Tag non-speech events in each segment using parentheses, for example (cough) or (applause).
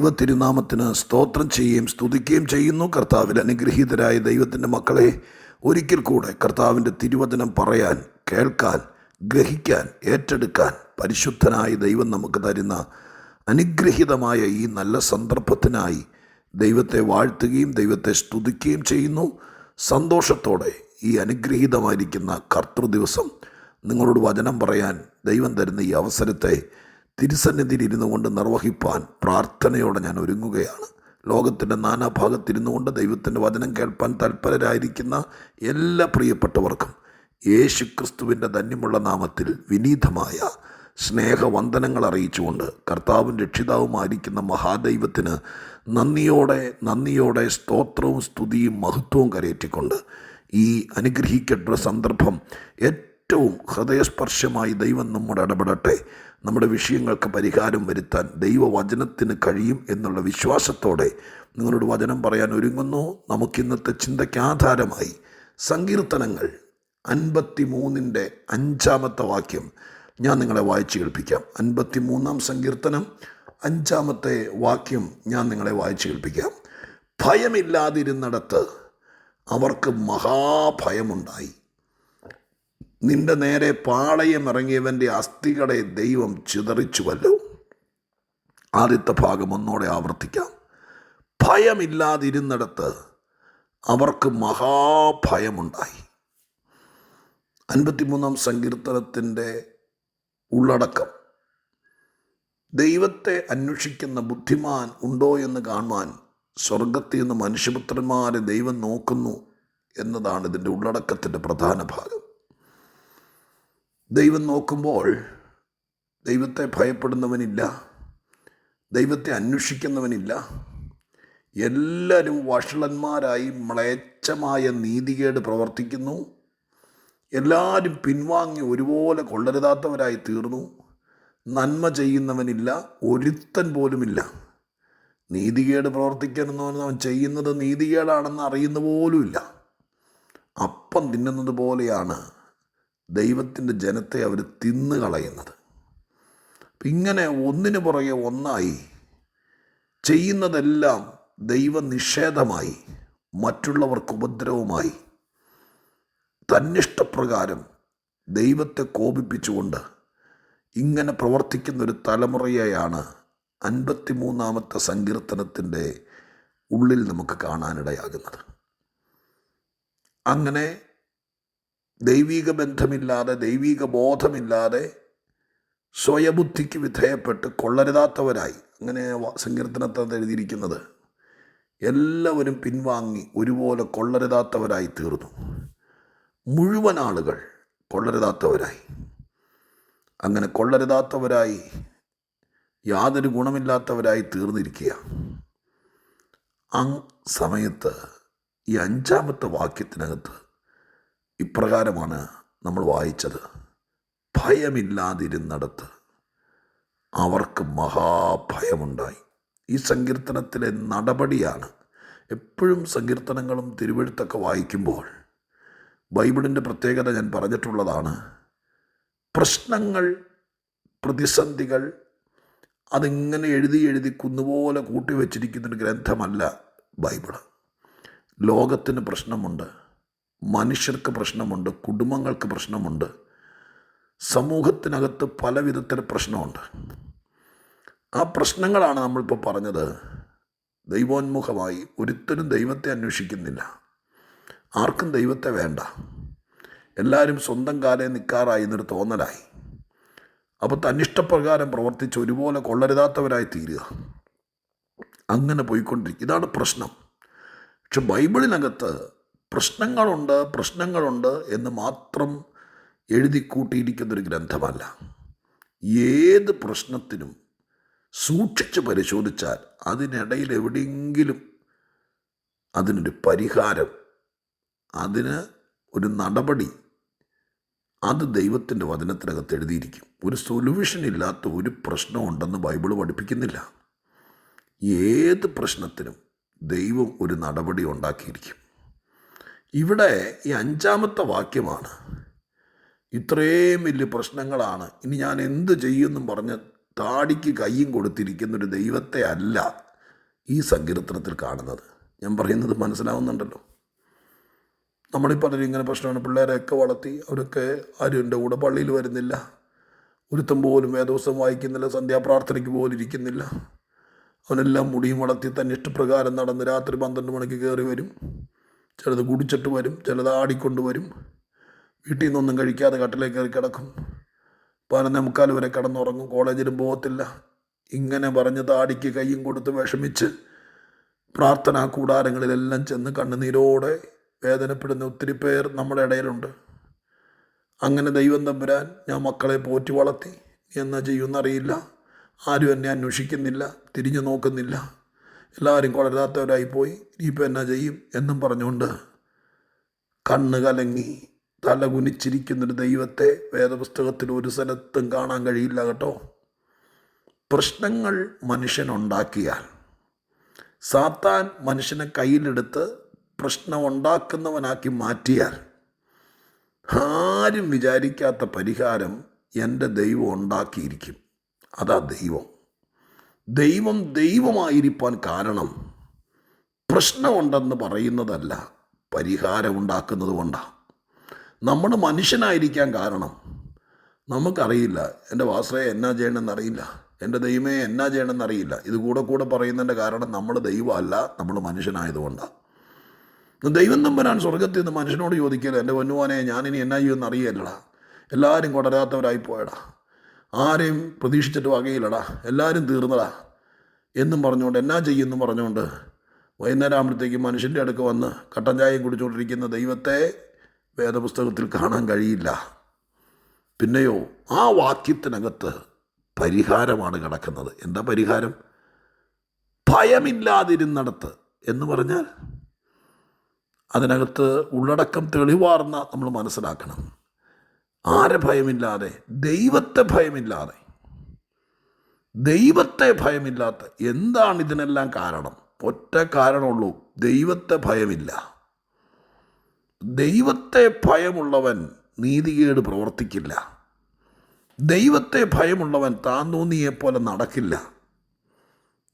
ദൈവ തിരുനാമത്തിന് സ്തോത്രം ചെയ്യുകയും സ്തുതിക്കുകയും ചെയ്യുന്നു. കർത്താവിൽ അനുഗ്രഹീതരായ ദൈവത്തിന്റെ മക്കളെ ഒരിക്കൽ കൂടെ കർത്താവിന്റെ തിരുവചനം പറയാൻ കേൾക്കാൻ ഗ്രഹിക്കാൻ ഏറ്റെടുക്കാൻ പരിശുദ്ധനായ ദൈവം നമുക്ക് തരുന്ന അനുഗ്രഹീതമായ ഈ നല്ല സന്ദർഭത്തിനായി ദൈവത്തെ വാഴ്ത്തുകയും ദൈവത്തെ സ്തുതിക്കുകയും ചെയ്യുന്നു. സന്തോഷത്തോടെ ഈ അനുഗ്രഹീതമായിരിക്കുന്ന കർത്തൃദിവസം നിങ്ങളോട് വചനം പറയാൻ ദൈവം തരുന്ന ഈ അവസരത്തെ തിരുസന്നിധിയിൽ ഇരുന്നു കൊണ്ട് നിർവഹിപ്പാൻ പ്രാർത്ഥനയോടെ ഞാൻ ഒരുങ്ങുകയാണ്. ലോകത്തിന്റെ നാനാഭാഗത്തിരുന്നു കൊണ്ട് ദൈവത്തിന്റെ വചനം കേൾപ്പാൻ തൽപരരായിരിക്കുന്ന എല്ലാ പ്രിയപ്പെട്ടവർക്കും യേശു ക്രിസ്തുവിന്റെ ധന്യമുള്ള നാമത്തിൽ വിനീതമായ സ്നേഹവന്ദനങ്ങൾ അറിയിച്ചുകൊണ്ട് കർത്താവും രക്ഷിതാവുമായിരിക്കുന്ന മഹാദൈവത്തിന് നന്ദിയോടെ നന്ദിയോടെ സ്തോത്രവും സ്തുതിയും മഹത്വവും കരയേറ്റിക്കൊണ്ട് ഈ അനുഗ്രഹിക്കപ്പെട്ട സന്ദർഭം ഏറ്റവും ഹൃദയസ്പർശമായി ദൈവം നമ്മോട് ഇടപെടട്ടെ. നമ്മുടെ വിഷയങ്ങൾക്ക് പരിഹാരം വരുത്താൻ ദൈവവചനത്തിന് കഴിയും എന്നുള്ള വിശ്വാസത്തോടെ നിങ്ങളോട് വചനം പറയാൻ ഒരുങ്ങുന്നു. നമുക്കിന്നത്തെ ചിന്തയ്ക്ക് ആധാരമായി സങ്കീർത്തനങ്ങൾ അൻപത്തി മൂന്നിന്റെ അഞ്ചാമത്തെ വാക്യം ഞാൻ നിങ്ങളെ വായിച്ചു കേൾപ്പിക്കാം. അൻപത്തി മൂന്നാം സങ്കീർത്തനം അഞ്ചാമത്തെ വാക്യം ഞാൻ നിങ്ങളെ വായിച്ചു കേൾപ്പിക്കാം. ഭയമില്ലാതിരുന്നിടത്ത് അവർക്ക് മഹാഭയമുണ്ടായി. നിന്റെ നേരെ പാളയം ഇറങ്ങിയവന്റെ അസ്ഥികളെ ദൈവം ചിതറിച്ചുവല്ലോ. ആദ്യത്തെ ഭാഗം ഒന്നോടെ ആവർത്തിക്കാം. ഭയമില്ലാതിരുന്നിടത്ത് അവർക്ക് മഹാഭയമുണ്ടായി. അൻപത്തിമൂന്നാം സങ്കീർത്തനത്തിന്റെ ഉള്ളടക്കം. ദൈവത്തെ അന്വേഷിക്കുന്ന ബുദ്ധിമാൻ ഉണ്ടോ എന്ന് കാണുവാൻ സ്വർഗത്തിൽ നിന്ന് മനുഷ്യപുത്രന്മാരെ ദൈവം നോക്കുന്നു എന്നതാണ് ഇതിന്റെ ഉള്ളടക്കത്തിന്റെ പ്രധാന ഭാഗം. ദൈവം നോക്കുമ്പോൾ ദൈവത്തെ ഭയപ്പെടുന്നവനില്ല ദൈവത്തെ അന്വേഷിക്കുന്നവനില്ല. എല്ലാവരും വഷളന്മാരായി മ്ലേച്ഛമായ നീതികേട് പ്രവർത്തിക്കുന്നു. എല്ലാവരും പിൻവാങ്ങി ഒരുപോലെ കൊള്ളരുതാത്തവരായി തീർന്നു. നന്മ ചെയ്യുന്നവനില്ല ഒരുത്തൻ പോലുമില്ല. നീതികേട് പ്രവർത്തിക്കണമെന്ന് അവൻ ചെയ്യുന്നത് നീതികേടാണെന്ന് അറിയുന്ന പോലുമില്ല. അപ്പം തിന്നുന്നത് പോലെയാണ് ദൈവത്തിന്റെ ജനത്തെ അവർ തിന്നു കളയുന്നത്. ഇങ്ങനെ ഒന്നിനു പുറകെ ഒന്നായി ചെയ്യുന്നതെല്ലാം ദൈവനിഷേധമായി മറ്റുള്ളവർക്ക് ഉപദ്രവമായി തന്നിഷ്ടപ്രകാരം ദൈവത്തെ കോപിപ്പിച്ചുകൊണ്ട് ഇങ്ങനെ പ്രവർത്തിക്കുന്നൊരു തലമുറയെയാണ് അൻപത്തിമൂന്നാമത്തെ സങ്കീർത്തനത്തിന്റെ ഉള്ളിൽ നമുക്ക് കാണാനിടയാകുന്നത്. അങ്ങനെ ദൈവിക ബന്ധമില്ലാതെ ദൈവീക ബോധമില്ലാതെ സ്വയബുദ്ധിക്ക് വിധേയപ്പെട്ട് കൊള്ളരുതാത്തവരായി. അങ്ങനെ സങ്കീർത്തനത്തിൽ എഴുതിയിരിക്കുന്നത് എല്ലാവരും പിൻവാങ്ങി ഒരുപോലെ കൊള്ളരുതാത്തവരായി തീർന്നു. മുഴുവൻ ആളുകൾ കൊള്ളരുതാത്തവരായി. അങ്ങനെ കൊള്ളരുതാത്തവരായി യാതൊരു ഗുണമില്ലാത്തവരായി തീർന്നിരിക്കുക. ആ സമയത്ത് ഈ അഞ്ചാമത്തെ വാക്യത്തിനകത്ത് ഇപ്രകാരമാണ് നമ്മൾ വായിച്ചത്. ഭയമില്ലാതിരുന്നിടത്ത് അവർക്ക് മഹാഭയമുണ്ടായി. ഈ സങ്കീർത്തനത്തിലെ നടപടിയാണ് എപ്പോഴും സങ്കീർത്തനങ്ങളും തിരുവഴുത്തൊക്കെ വായിക്കുമ്പോൾ ബൈബിളിന്റെ പ്രത്യേകത ഞാൻ പറഞ്ഞിട്ടുള്ളതാണ്. പ്രശ്നങ്ങൾ പ്രതിസന്ധികൾ അതിങ്ങനെ എഴുതി എഴുതി കുന്നുപോലെ കൂട്ടി വച്ചിരിക്കുന്നൊരു ഗ്രന്ഥമല്ല ബൈബിൾ. ലോകത്തിന് പ്രശ്നമുണ്ട്. മനുഷ്യർക്ക് പ്രശ്നമുണ്ട് കുടുംബങ്ങൾക്ക് പ്രശ്നമുണ്ട് സമൂഹത്തിനകത്ത് പല വിധത്തിൽ പ്രശ്നമുണ്ട്. ആ പ്രശ്നങ്ങളാണ് നമ്മളിപ്പോൾ പറഞ്ഞത്. ദൈവോന്മുഖമായി ഒരുത്തരും ദൈവത്തെ അന്വേഷിക്കുന്നില്ല. ആർക്കും ദൈവത്തെ വേണ്ട. എല്ലാവരും സ്വന്തം കാലേ നിൽക്കാറായി എന്നൊരു തോന്നലായി. അപ്പോൾ തന്നിഷ്ടപ്രകാരം പ്രവർത്തിച്ച് ഒരുപോലെ കൊള്ളരുതാത്തവരായി തീരുക അങ്ങനെ പോയിക്കൊണ്ടിരിക്കും. ഇതാണ് പ്രശ്നം. പക്ഷെ ബൈബിളിനകത്ത് പ്രശ്നങ്ങളുണ്ട് പ്രശ്നങ്ങളുണ്ട് എന്ന് മാത്രം എഴുതി കൂട്ടിയിരിക്കുന്നൊരു ഗ്രന്ഥമല്ല. ഏത് പ്രശ്നത്തിനും സൂക്ഷിച്ച് പരിശോധിച്ചാൽ അതിനിടയിൽ എവിടെയെങ്കിലും അതിനൊരു പരിഹാരം അതിന് ഒരു നടപടി അത് ദൈവത്തിന്റെ വചനത്തിനകത്ത് എഴുതിയിരിക്കും. ഒരു സൊല്യൂഷൻ ഇല്ലാത്ത ഒരു പ്രശ്നമുണ്ടെന്ന് ബൈബിൾ പഠിപ്പിക്കുന്നില്ല. ഏത് പ്രശ്നത്തിനും ദൈവം ഒരു നടപടി ഉണ്ടാക്കിയിരിക്കും. ഇവിടെ ഈ അഞ്ചാമത്തെ വാക്യമാണ്. ഇത്രയും വലിയ പ്രശ്നങ്ങളാണ്. ഇനി ഞാൻ എന്ത് ചെയ്യുമെന്നും പറഞ്ഞ് താടിക്ക് കയ്യും കൊടുത്തിരിക്കുന്ന ഒരു ദൈവത്തെ അല്ല ഈ സങ്കീർത്തനത്തിൽ കാണുന്നത്. ഞാൻ പറയുന്നത് മനസ്സിലാവുന്നുണ്ടല്ലോ. നമ്മളിപ്പോൾ പലരും ഇങ്ങനെ പ്രശ്നമാണ്. പിള്ളേരെയൊക്കെ വളർത്തി അവരൊക്കെ ആരും എന്റെ കൂടെ പള്ളിയിൽ വരുന്നില്ല. ഒരുത്തം പോലും വേദവസം വായിക്കുന്നില്ല സന്ധ്യാപ്രാർത്ഥനയ്ക്ക് പോലും ഇരിക്കുന്നില്ല. അവനെല്ലാം മുടിയും വളർത്തി തന്നെ ഇഷ്ടപ്രകാരം നടന്ന് രാത്രി പന്ത്രണ്ട് മണിക്ക് കയറി വരും. ചിലത് കുടിച്ചിട്ട് വരും ചിലത് ആടിക്കൊണ്ട് വരും. വീട്ടിൽ നിന്നൊന്നും കഴിക്കാതെ കട്ടിലേക്ക് കയറി കിടക്കും. പതിനൊന്നേ മുക്കാൽ വരെ കിടന്നുറങ്ങും. കോളേജിലും പോകത്തില്ല. ഇങ്ങനെ പറഞ്ഞ് താടിക്ക് കൈയും കൊടുത്ത് വിഷമിച്ച് പ്രാർത്ഥനാ കൂടാരങ്ങളിലെല്ലാം ചെന്ന് കണ്ണുനീരോടെ വേദനപ്പെടുന്ന ഒത്തിരി പേർ നമ്മുടെ ഇടയിലുണ്ട്. അങ്ങനെ ദൈവം തമ്പുരാൻ ഞാൻ മക്കളെ പോറ്റി വളർത്തി. എന്നാ ചെയ്യുമെന്നറിയില്ല. ആരും എന്നെ അന്വേഷിക്കുന്നില്ല. തിരിഞ്ഞു നോക്കുന്നില്ല. എല്ലാവരും കൊളരാത്തവരായി പോയി. ഇനിയിപ്പോൾ എന്നാ ചെയ്യും എന്നും പറഞ്ഞുകൊണ്ട് കണ്ണ് കലങ്ങി തല കുനിച്ചിരിക്കുന്നൊരു ദൈവത്തെ വേദപുസ്തകത്തിൽ ഒരു സ്ഥലത്തും കാണാൻ കഴിയില്ല കേട്ടോ. പ്രശ്നങ്ങൾ മനുഷ്യനുണ്ടാക്കിയാൽ സാത്താൻ മനുഷ്യനെ കയ്യിലെടുത്ത് പ്രശ്നം ഉണ്ടാക്കുന്നവനാക്കി മാറ്റിയാൽ ആരും വിചാരിക്കാത്ത പരിഹാരം എന്റെ ദൈവം ഉണ്ടാക്കിയിരിക്കും. അതാ ദൈവം. ദൈവം ദൈവമായിരിക്കാൻ കാരണം പ്രശ്നമുണ്ടെന്ന് പറയുന്നതല്ല പരിഹാരം ഉണ്ടാക്കുന്നത് കൊണ്ടാണ് നമ്മൾ മനുഷ്യനായിരിക്കാൻ കാരണം. നമുക്കറിയില്ല എന്റെ വാസ്ത്രയെ എന്നാ ചെയ്യണമെന്നറിയില്ല എന്റെ ദൈവമേ എന്നാ ചെയ്യണമെന്നറിയില്ല. ഇത് കൂടെ കൂടെ പറയുന്നതിന്റെ കാരണം നമ്മൾ ദൈവമല്ല നമ്മൾ മനുഷ്യനായതുകൊണ്ടാണ് ദൈവം തമ്പരാൻ സ്വർഗത്തിൽ നിന്ന് മനുഷ്യനോട് ചോദിക്കരുത് എന്റെ പൊന്നുവാനെ ഞാനിനി എന്നാ ചെയ്യുമെന്ന് അറിയല്ലടാ എല്ലാവരും കൊടരാത്തവരായി പോയടാ. ആരെയും പ്രതീക്ഷിച്ചിട്ട് വകയില്ലടാ. എല്ലാവരും തീർന്നടാ. എന്നും പറഞ്ഞുകൊണ്ട് എന്നാ ചെയ്യുമെന്നും പറഞ്ഞുകൊണ്ട് വൈകുന്നേരം ആകുമ്പോഴത്തേക്ക് മനുഷ്യന്റെ അടുക്ക് വന്ന് കട്ടൻ ചായയും കുടിച്ചുകൊണ്ടിരിക്കുന്ന ദൈവത്തെ വേദപുസ്തകത്തിൽ കാണാൻ കഴിയില്ല. പിന്നെയോ ആ വാക്യത്തിനകത്ത് പരിഹാരമാണ് കിടക്കുന്നത്. എന്താ പരിഹാരം? ഭയമില്ലാതിരുന്നിടത്ത് എന്ന് പറഞ്ഞാൽ അതിനകത്ത് ഉള്ളടക്കം തെളിവാർന്ന നമ്മൾ മനസ്സിലാക്കണം. ആരെ ഭയമില്ലാതെ? ദൈവത്തെ ഭയമില്ലാതെ. ദൈവത്തെ ഭയമില്ലാത്ത എന്താണ് ഇതിനെല്ലാം കാരണം? ഒറ്റ കാരണമുള്ളൂ ദൈവത്തെ ഭയമില്ല. ദൈവത്തെ ഭയമുള്ളവൻ നീതികേട് പ്രവർത്തിക്കില്ല. ദൈവത്തെ ഭയമുള്ളവൻ താൻ തോന്നിയെപ്പോലെ നടക്കില്ല.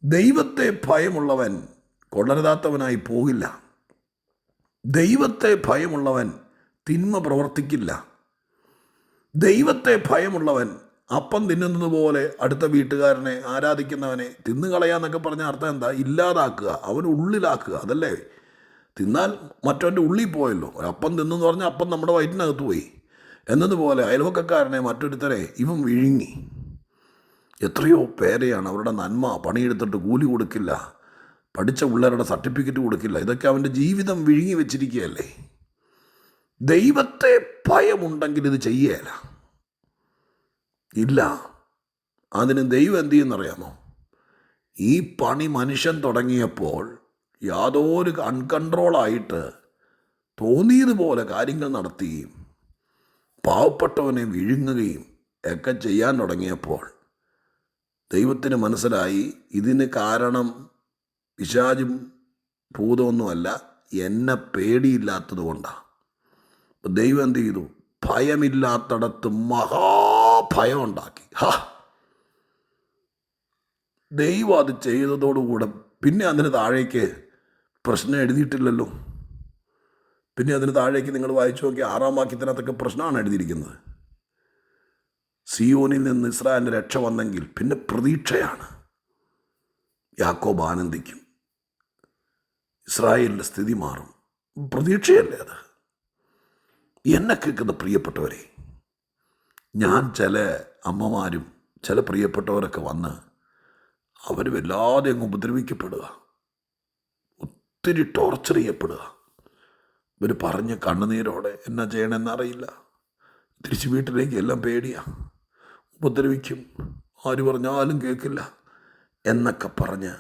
ദൈവത്തെ ഭയമുള്ളവൻ കൊള്ളരുതാത്തവനായി പോകില്ല. ദൈവത്തെ ഭയമുള്ളവൻ തിന്മ പ്രവർത്തിക്കില്ല. ദൈവത്തെ ഭയമുള്ളവൻ അപ്പം തിന്നുന്നത് പോലെ അടുത്ത വീട്ടുകാരനെ ആരാധിക്കുന്നവനെ തിന്നുകളയാന്നൊക്കെ പറഞ്ഞ അർത്ഥം എന്താ? ഇല്ലാതാക്കുക അവൻ ഉള്ളിലാക്കുക അതല്ലേ? തിന്നാൽ മറ്റവന്റെ ഉള്ളിൽ പോയല്ലോ. അപ്പം തിന്നെന്ന് പറഞ്ഞാൽ അപ്പം നമ്മുടെ വയറ്റിനകത്ത് പോയി. എന്നതുപോലെ അയൽവക്കക്കാരനെ മറ്റൊരുത്തരെ ഇവൻ വിഴുങ്ങി. എത്രയോ പേരെയാണ് അവരുടെ നന്മ പണിയെടുത്തിട്ട് കൂലി കൊടുക്കില്ല. പഠിച്ച പിള്ളേരുടെ സർട്ടിഫിക്കറ്റ് കൊടുക്കില്ല. ഇതൊക്കെ അവന്റെ ജീവിതം വിഴുങ്ങി വെച്ചിരിക്കുകയല്ലേ? ദൈവത്തെ ഭയമുണ്ടെങ്കിൽ ഇത് ചെയ്യേല. ഇല്ല. അതിന് ദൈവം എന്ത് ചെയ്യുന്നറിയാമോ? ഈ പണി മനുഷ്യൻ തുടങ്ങിയപ്പോൾ യാതൊരു അൺകൺട്രോളായിട്ട് തോന്നിയതുപോലെ കാര്യങ്ങൾ നടത്തുകയും പാവപ്പെട്ടവനെ വിഴുങ്ങുകയും ഒക്കെ ചെയ്യാൻ തുടങ്ങിയപ്പോൾ ദൈവത്തിന് മനസ്സിലായി ഇതിന് കാരണം പിശാചും ഭൂതമൊന്നുമല്ല എന്നെ പേടിയില്ലാത്തത് കൊണ്ടാണ് ദൈവം എന്ത് ചെയ്തു? ഭയമില്ലാത്തടത്ത് മഹാഭയം ഉണ്ടാക്കി. ഹാ. ദൈവം അത് ചെയ്തതോടുകൂടെ പിന്നെ അതിന് താഴേക്ക് പ്രശ്നം എഴുതിയിട്ടില്ലല്ലോ. പിന്നെ അതിന് താഴേക്ക് നിങ്ങൾ വായിച്ചു നോക്കി ആറാം വാക്യത്തിനകത്തൊക്കെ പ്രശ്നമാണ് എഴുതിയിരിക്കുന്നത്. സിയോനിൽ നിന്ന് ഇസ്രായേലിന്റെ രക്ഷ വന്നെങ്കിൽ പിന്നെ പ്രതീക്ഷയാണ്. യാക്കോബ് ആനന്ദിക്കും. ഇസ്രായേലിന്റെ സ്ഥിതി മാറും. പ്രതീക്ഷയല്ലേ അത്? എന്നെ കേൾക്കുന്ന പ്രിയപ്പെട്ടവരെ ഞാൻ ചില അമ്മമാരും ചില പ്രിയപ്പെട്ടവരൊക്കെ വന്ന് അവർ വല്ലാതെ അങ്ങ് ഉപദ്രവിക്കപ്പെടുക ഒത്തിരി ടോർച്ചർ ചെയ്യപ്പെടുക. ഇവർ പറഞ്ഞ കണ്ണുനീരോടെ എന്നാ ചെയ്യണമെന്നറിയില്ല തിരിച്ച് വീട്ടിലേക്ക് എല്ലാം പേടിയാ. ഉപദ്രവിക്കും ആര് പറഞ്ഞാലും കേൾക്കില്ല എന്നൊക്കെ പറഞ്ഞ്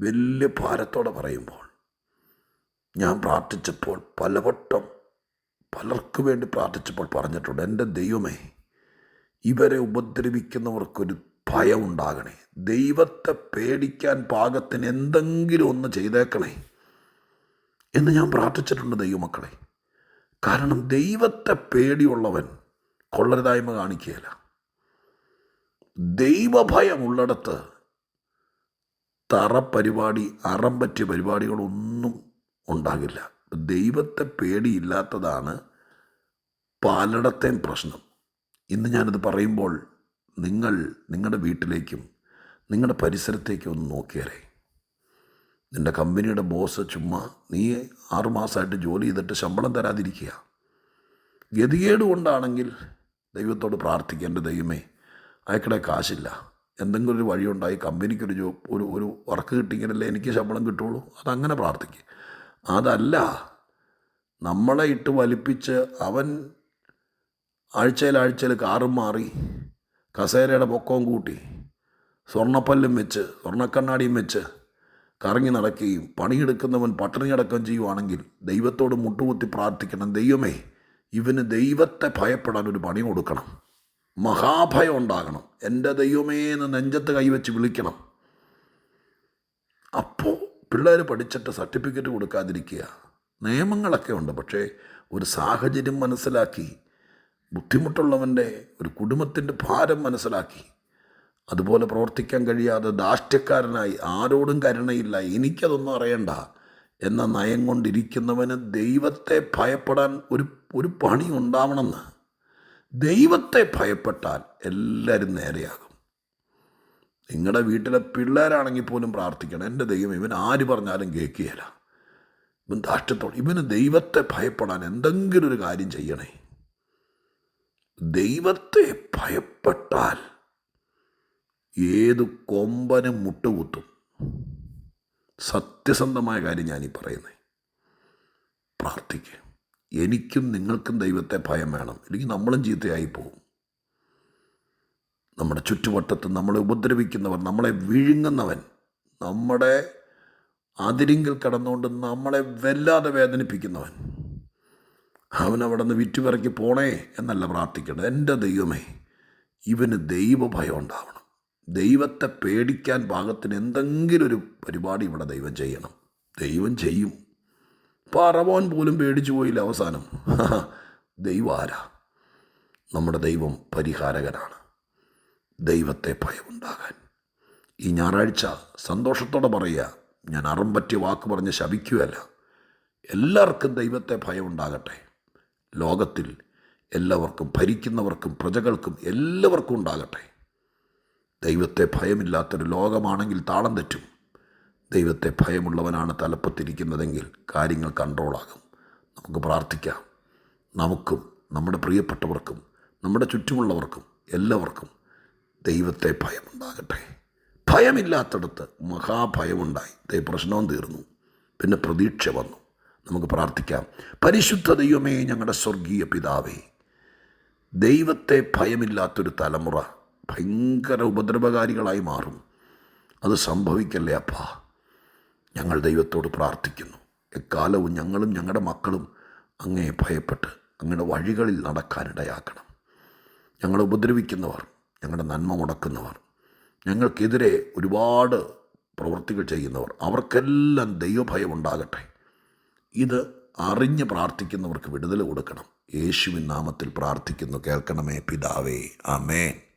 വലിയ ഭാരത്തോടെ പറയുമ്പോൾ ഞാൻ പ്രാർത്ഥിച്ചപ്പോൾ പലവട്ടം പലർക്കു വേണ്ടി പ്രാർത്ഥിച്ചപ്പോൾ പറഞ്ഞിട്ടുണ്ട് എന്റെ ദൈവമേ ഇവരെ ഉപദ്രവിക്കുന്നവർക്കൊരു ഭയം ഉണ്ടാകണേ. ദൈവത്തെ പേടിക്കാൻ പാകത്തിന് എന്തെങ്കിലും ഒന്ന് ചെയ്തേക്കണേ. എന്ന് ഞാൻ പ്രാർത്ഥിച്ചിട്ടുണ്ട് ദൈവമക്കളെ. കാരണം ദൈവത്തെ പേടിയുള്ളവൻ കൊള്ളരുതായ്മ കാണിക്കുകയില്ല. ദൈവഭയമുള്ളിടത്ത് തറ പരിപാടി പരിപാടികളൊന്നും ഉണ്ടാകില്ല. ദൈവത്തെ പേടിയില്ലാത്തതാണ് പലയിടത്തെയും പ്രശ്നം. ഇന്ന് ഞാനത് പറയുമ്പോൾ നിങ്ങൾ നിങ്ങളുടെ വീട്ടിലേക്കും നിങ്ങളുടെ പരിസരത്തേക്കും ഒന്ന് നോക്കിയാലേ നിന്റെ കമ്പനിയുടെ ബോസ് ചുമ്മാ നീ ആറുമാസമായിട്ട് ജോലി ചെയ്തിട്ട് ശമ്പളം തരാതിരിക്കുക. ഗതികേട് കൊണ്ടാണെങ്കിൽ ദൈവത്തോട് പ്രാർത്ഥിക്കേണ്ട ദൈവമേ അയക്കടെ കാശില്ല. എന്തെങ്കിലും ഒരു വഴിയുണ്ടായി കമ്പനിക്കൊരു ജോ ഒരു ഒരു വർക്ക് കിട്ടിയെങ്കിലല്ലേ എനിക്ക് ശമ്പളം കിട്ടുള്ളൂ. അതങ്ങനെ പ്രാർത്ഥിക്കുക അതല്ല. നമ്മളെ ഇട്ട് വലിപ്പിച്ച് അവൻ ആഴ്ചയിൽ ആഴ്ചയിൽ കാറും മാറി കസേരയുടെ പൊക്കവും കൂട്ടി സ്വർണപ്പല്ലും വെച്ച് സ്വർണക്കണ്ണാടിയും വെച്ച് കറങ്ങി നടക്കുകയും പണിയെടുക്കുന്നവൻ പട്ടിണി അടക്കം ചെയ്യുവാണെങ്കിൽ ദൈവത്തോട് മുട്ടുകുത്തി പ്രാർത്ഥിക്കണം. ദൈവമേ ഇവന് ദൈവത്തെ ഭയപ്പെടാൻ ഒരു പണി കൊടുക്കണം. മഹാഭയം ഉണ്ടാകണം. എന്റെ ദൈവമേ എന്ന് നെഞ്ചത്ത് കൈവച്ച് വിളിക്കണം. അപ്പോൾ പിള്ളേർ പഠിച്ചിട്ട് സർട്ടിഫിക്കറ്റ് കൊടുക്കാതിരിക്കുക. നിയമങ്ങളൊക്കെ ഉണ്ട്. പക്ഷേ ഒരു സാഹചര്യം മനസ്സിലാക്കി ബുദ്ധിമുട്ടുള്ളവന്റെ ഒരു കുടുംബത്തിന്റെ ഭാരം മനസ്സിലാക്കി അതുപോലെ പ്രവർത്തിക്കാൻ കഴിയാതെ ദാഷ്ട്യക്കാരനായി ആരോടും കരുണയില്ല എനിക്കതൊന്നും അറിയണ്ട എന്ന നയം കൊണ്ടിരിക്കുന്നവന് ദൈവത്തെ ഭയപ്പെടാൻ ഒരു ഒരു പണി ഉണ്ടാവണമെന്ന് ദൈവത്തെ ഭയപ്പെട്ടാൽ എല്ലാവരും നേരെയാകും. നിങ്ങളുടെ വീട്ടിലെ പിള്ളേരാണെങ്കിൽ പോലും പ്രാർത്ഥിക്കണം. എന്റെ ദൈവം ഇവൻ ആര് പറഞ്ഞാലും കേൾക്കുകയില്ല. ഇവൻ ദാഷ്ട്യത്തോടെ ഇവന് ദൈവത്തെ ഭയപ്പെടാൻ എന്തെങ്കിലും ഒരു കാര്യം ചെയ്യണേ. ദൈവത്തെ ഭയപ്പെട്ടാൽ ഏതു കൊമ്പനും മുട്ടുകുത്തും. സത്യസന്ധമായ കാര്യം ഞാനീ പറയുന്നത് പ്രാർത്ഥിക്കുക എനിക്കും നിങ്ങൾക്കും ദൈവത്തെ ഭയം വേണം. ഇല്ലെങ്കിൽ നമ്മളും ചീത്തയായി പോകും നമ്മുടെ ചുറ്റുവട്ടത്ത് നമ്മളെ ഉപദ്രവിക്കുന്നവർ നമ്മളെ വിഴുങ്ങുന്നവൻ നമ്മുടെ അതിരിങ്കിൽ കടന്നുകൊണ്ട് നമ്മളെ വല്ലാതെ വേദനിപ്പിക്കുന്നവൻ. അവൻ അവിടെ നിന്ന് വിറ്റുപിറക്കി പോണേ എന്നല്ല പ്രാർത്ഥിക്കേണ്ടത്. എന്റെ ദൈവമേ ഇവന് ദൈവഭയം ഉണ്ടാവണം. ദൈവത്തെ പേടിക്കാൻ പാകത്തിന് എന്തെങ്കിലും ഒരു പരിപാടി ഇവിടെ ദൈവം ചെയ്യണം. ദൈവം ചെയ്യും. പറവോൻ പോലും പേടിച്ചു പോയില്ല അവസാനം. (laughs) ദൈവാര നമ്മുടെ ദൈവം പരിഹാരകനാണ്. ദൈവത്തെ ഭയമുണ്ടാകാൻ. ഈ ഞായറാഴ്ച സന്തോഷത്തോടെ പറയുക ഞാൻ അറം പറ്റിയ വാക്ക് പറഞ്ഞ് ശപിക്കുകയല്ല. എല്ലാവർക്കും ദൈവത്തെ ഭയമുണ്ടാകട്ടെ. ലോകത്തിൽ എല്ലാവർക്കും ഭരിക്കുന്നവർക്കും പ്രജകൾക്കും എല്ലാവർക്കും ഉണ്ടാകട്ടെ. ദൈവത്തെ ഭയമില്ലാത്തൊരു ലോകമാണെങ്കിൽ താളം തെറ്റും. ദൈവത്തെ ഭയമുള്ളവനാണ് തലപ്പത്തിരിക്കുന്നതെങ്കിൽ കാര്യങ്ങൾ കൺട്രോളാകും. നമുക്ക് പ്രാർത്ഥിക്കാം. നമുക്കും നമ്മുടെ പ്രിയപ്പെട്ടവർക്കും നമ്മുടെ ചുറ്റുമുള്ളവർക്കും എല്ലാവർക്കും ദൈവത്തെ ഭയമുണ്ടാകട്ടെ. ഭയമില്ലാത്തടത്ത് മഹാഭയമുണ്ടായി. ദൈവ പ്രശ്നവും തീർന്നു. പിന്നെ പ്രതീക്ഷ വന്നു. നമുക്ക് പ്രാർത്ഥിക്കാം. പരിശുദ്ധ ദൈവമേ ഞങ്ങളുടെ സ്വർഗീയ പിതാവേ ദൈവത്തെ ഭയമില്ലാത്തൊരു തലമുറ ഭയങ്കര ഉപദ്രവകാരികളായി മാറും. അത് സംഭവിക്കല്ലേ അപ്പാ? ഞങ്ങൾ ദൈവത്തോട് പ്രാർത്ഥിക്കുന്നു. എക്കാലവും ഞങ്ങളും ഞങ്ങളുടെ മക്കളും അങ്ങേ ഭയപ്പെട്ട് അങ്ങയുടെ വഴികളിൽ നടക്കാനിടയാക്കണം ഞങ്ങളെ ഉപദ്രവിക്കുന്നവർ ഞങ്ങളുടെ നന്മ മുടക്കുന്നവർ. ഞങ്ങൾക്കെതിരെ ഒരുപാട് പ്രവൃത്തികൾ ചെയ്യുന്നവർ. അവർക്കെല്ലാം ദൈവഭയം ഉണ്ടാകട്ടെ. ഇത് അറിഞ്ഞ് പ്രാർത്ഥിക്കുന്നവർക്ക് വിടുതൽ കൊടുക്കണം. യേശുവിൻ നാമത്തിൽ പ്രാർത്ഥിക്കുന്നു. കേൾക്കണമേ പിതാവേ. ആമേൻ.